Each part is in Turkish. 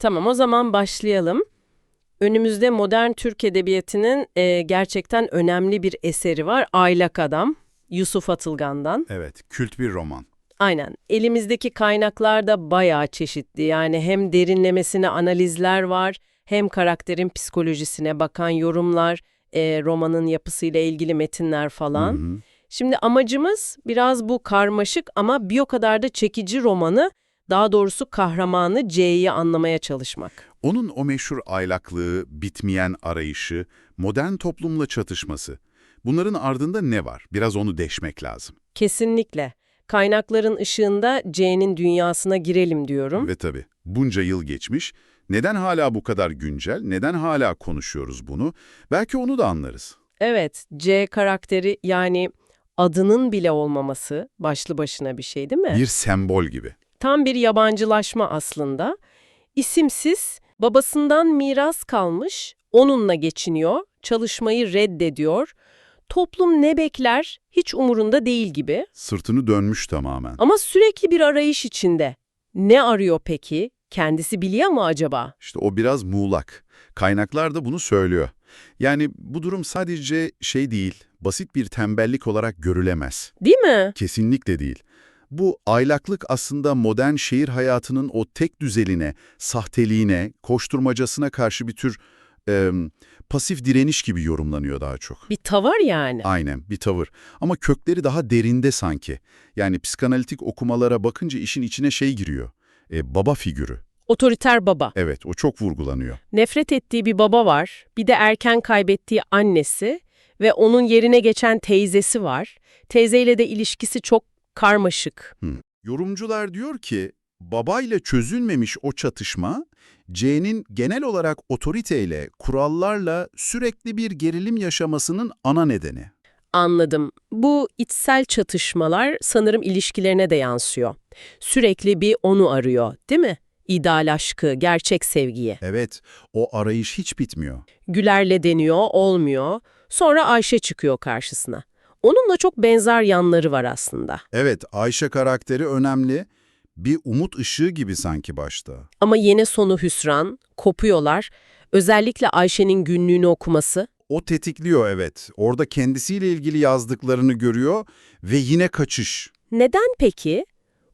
Tamam o zaman başlayalım. Önümüzde modern Türk Edebiyatı'nın e, gerçekten önemli bir eseri var. Aylak Adam, Yusuf Atılgan'dan. Evet, kült bir roman. Aynen. Elimizdeki kaynaklar da bayağı çeşitli. Yani hem derinlemesine analizler var, hem karakterin psikolojisine bakan yorumlar, e, romanın yapısıyla ilgili metinler falan. Hı hı. Şimdi amacımız biraz bu karmaşık ama bir o kadar da çekici romanı, daha doğrusu kahramanı C'yi anlamaya çalışmak. Onun o meşhur aylaklığı, bitmeyen arayışı, modern toplumla çatışması. Bunların ardında ne var? Biraz onu deşmek lazım. Kesinlikle. Kaynakların ışığında C'nin dünyasına girelim diyorum. Ve tabii bunca yıl geçmiş. Neden hala bu kadar güncel? Neden hala konuşuyoruz bunu? Belki onu da anlarız. Evet, C karakteri yani adının bile olmaması başlı başına bir şey değil mi? Bir sembol gibi. Tam bir yabancılaşma aslında. İsimsiz, babasından miras kalmış, onunla geçiniyor, çalışmayı reddediyor. Toplum ne bekler hiç umurunda değil gibi Sırtını dönmüş tamamen. ama sürekli bir arayış içinde. Ne arıyor peki? Kendisi biliyor mu acaba? İşte o biraz muğlak. Kaynaklar da bunu söylüyor. Yani bu durum sadece şey değil, basit bir tembellik olarak görülemez. Değil mi? Kesinlikle değil. Bu aylaklık aslında modern şehir hayatının o tek düzeline, sahteliğine, koşturmacasına karşı bir tür e, pasif direniş gibi yorumlanıyor daha çok. Bir tavır yani. Aynen bir tavır. Ama kökleri daha derinde sanki. Yani psikanalitik okumalara bakınca işin içine şey giriyor. E, baba figürü. Otoriter baba. Evet o çok vurgulanıyor. Nefret ettiği bir baba var, bir de erken kaybettiği annesi ve onun yerine geçen teyzesi var. Teyzeyle de ilişkisi çok karmaşık. Yorumcular diyor ki babayla çözülmemiş o çatışma C'nin genel olarak otoriteyle, kurallarla sürekli bir gerilim yaşamasının ana nedeni. Anladım. Bu içsel çatışmalar sanırım ilişkilerine de yansıyor. Sürekli bir onu arıyor, değil mi? İdeal aşkı, gerçek sevgiyi. Evet, o arayış hiç bitmiyor. Güler'le deniyor, olmuyor. Sonra Ayşe çıkıyor karşısına. Onunla çok benzer yanları var aslında. Evet, Ayşe karakteri önemli. Bir umut ışığı gibi sanki başta. Ama yine sonu hüsran, kopuyorlar. Özellikle Ayşe'nin günlüğünü okuması. O tetikliyor evet. Orada kendisiyle ilgili yazdıklarını görüyor ve yine kaçış. Neden peki?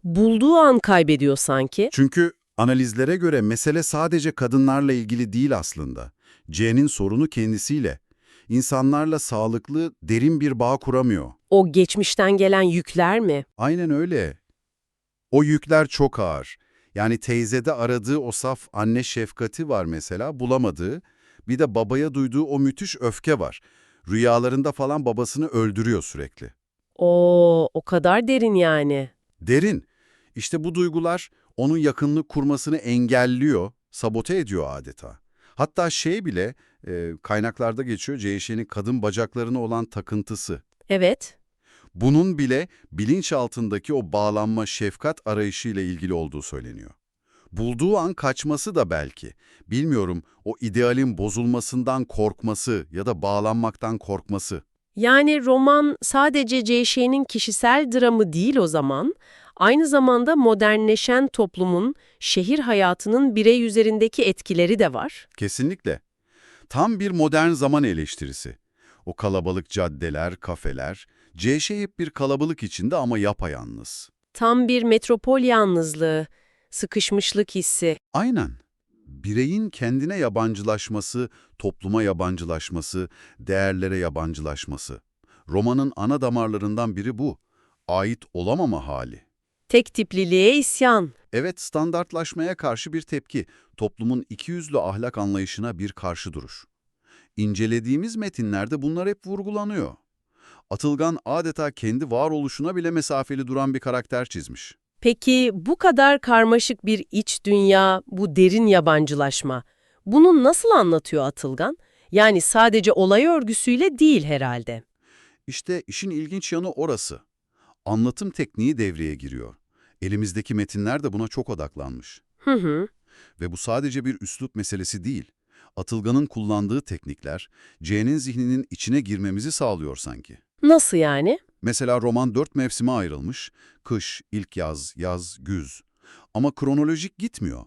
Bulduğu an kaybediyor sanki. Çünkü analizlere göre mesele sadece kadınlarla ilgili değil aslında. C'nin sorunu kendisiyle. İnsanlarla sağlıklı, derin bir bağ kuramıyor. O geçmişten gelen yükler mi? Aynen öyle. O yükler çok ağır. Yani teyzede aradığı o saf anne şefkati var mesela, bulamadığı. Bir de babaya duyduğu o müthiş öfke var. Rüyalarında falan babasını öldürüyor sürekli. Oo, o kadar derin yani. Derin. İşte bu duygular onun yakınlık kurmasını engelliyor, sabote ediyor adeta. Hatta şey bile e, kaynaklarda geçiyor CŞ'nin kadın bacaklarına olan takıntısı. Evet. Bunun bile bilinçaltındaki o bağlanma şefkat arayışıyla ilgili olduğu söyleniyor. Bulduğu an kaçması da belki. Bilmiyorum o idealin bozulmasından korkması ya da bağlanmaktan korkması. Yani roman sadece C.Ş'nin kişisel dramı değil o zaman, aynı zamanda modernleşen toplumun, şehir hayatının birey üzerindeki etkileri de var. Kesinlikle. Tam bir modern zaman eleştirisi. O kalabalık caddeler, kafeler, CŞ hep bir kalabalık içinde ama yapayalnız. Tam bir metropol yalnızlığı, sıkışmışlık hissi. Aynen. Bireyin kendine yabancılaşması, topluma yabancılaşması, değerlere yabancılaşması. Romanın ana damarlarından biri bu. Ait olamama hali. Tek tipliliğe isyan. Evet, standartlaşmaya karşı bir tepki, toplumun ikiyüzlü ahlak anlayışına bir karşı duruş. İncelediğimiz metinlerde bunlar hep vurgulanıyor. Atılgan adeta kendi varoluşuna bile mesafeli duran bir karakter çizmiş. Peki bu kadar karmaşık bir iç dünya, bu derin yabancılaşma, bunu nasıl anlatıyor Atılgan? Yani sadece olay örgüsüyle değil herhalde. İşte işin ilginç yanı orası. Anlatım tekniği devreye giriyor. Elimizdeki metinler de buna çok odaklanmış. Hı hı. Ve bu sadece bir üslup meselesi değil. Atılgan'ın kullandığı teknikler, C'nin zihninin içine girmemizi sağlıyor sanki. Nasıl yani? Mesela roman dört mevsime ayrılmış. Kış, ilk yaz, yaz, güz. Ama kronolojik gitmiyor.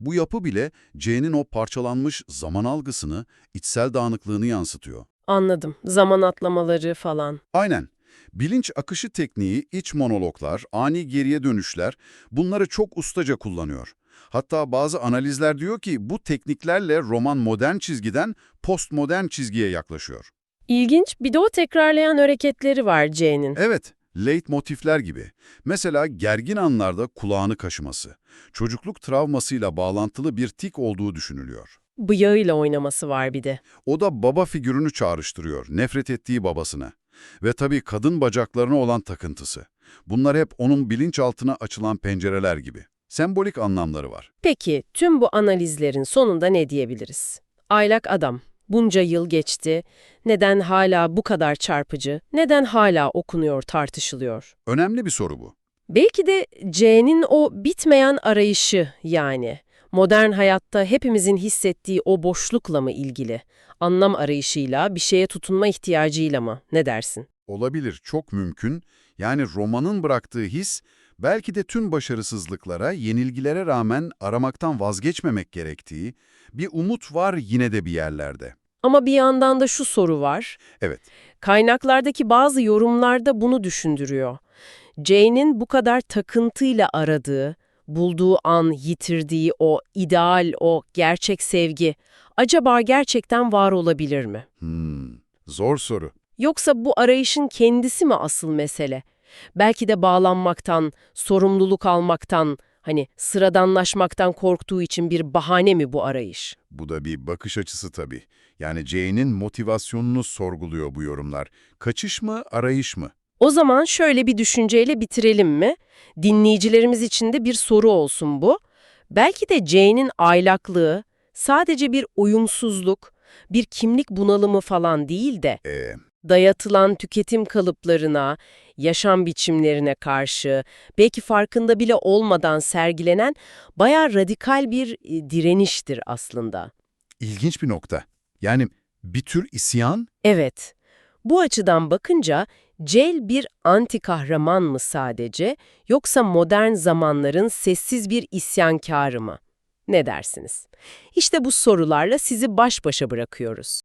Bu yapı bile C'nin o parçalanmış zaman algısını, içsel dağınıklığını yansıtıyor. Anladım. Zaman atlamaları falan. Aynen. Bilinç akışı tekniği, iç monologlar, ani geriye dönüşler bunları çok ustaca kullanıyor. Hatta bazı analizler diyor ki bu tekniklerle roman modern çizgiden postmodern çizgiye yaklaşıyor. İlginç. Bir de o tekrarlayan hareketleri var C'nin. Evet, leitmotifler gibi. Mesela gergin anlarda kulağını kaşıması, çocukluk travmasıyla bağlantılı bir tik olduğu düşünülüyor. Bıyığıyla oynaması var bir de. O da baba figürünü çağrıştırıyor, nefret ettiği babasına. Ve tabii kadın bacaklarına olan takıntısı. Bunlar hep onun bilinçaltına açılan pencereler gibi. Sembolik anlamları var. Peki tüm bu analizlerin sonunda ne diyebiliriz? Aylak adam. Bunca yıl geçti. Neden hala bu kadar çarpıcı? Neden hala okunuyor, tartışılıyor? Önemli bir soru bu. Belki de C'nin o bitmeyen arayışı yani modern hayatta hepimizin hissettiği o boşlukla mı ilgili? Anlam arayışıyla, bir şeye tutunma ihtiyacıyla mı? Ne dersin? Olabilir, çok mümkün. Yani romanın bıraktığı his, belki de tüm başarısızlıklara, yenilgilere rağmen aramaktan vazgeçmemek gerektiği, bir umut var yine de bir yerlerde. Ama bir yandan da şu soru var. Evet, Kaynaklardaki bazı yorumlarda bunu düşündürüyor. Jane'in bu kadar takıntıyla aradığı, bulduğu an yitirdiği o ideal, o gerçek sevgi acaba gerçekten var olabilir mi? hmm, zor soru. Yoksa bu arayışın kendisi mi asıl mesele? Belki de bağlanmaktan, sorumluluk almaktan, hani sıradanlaşmaktan korktuğu için bir bahane mi bu arayış? Bu da bir bakış açısı tabii. Yani Jane'in motivasyonunu sorguluyor bu yorumlar. Kaçış mı, arayış mı? O zaman şöyle bir düşünceyle bitirelim mi? Dinleyicilerimiz için de bir soru olsun bu. Belki de Jane'in aylaklığı sadece bir uyumsuzluk, bir kimlik bunalımı falan değil de Ee, dayatılan tüketim kalıplarına, yaşam biçimlerine karşı, belki farkında bile olmadan sergilenen bayağı radikal bir e, direniştir aslında. ilginç bir nokta. Yani bir tür isyan, Evet, bu açıdan bakınca Cel bir anti kahraman mı sadece, yoksa modern zamanların sessiz bir isyankarı mı? Ne dersiniz? İşte bu sorularla sizi baş başa bırakıyoruz.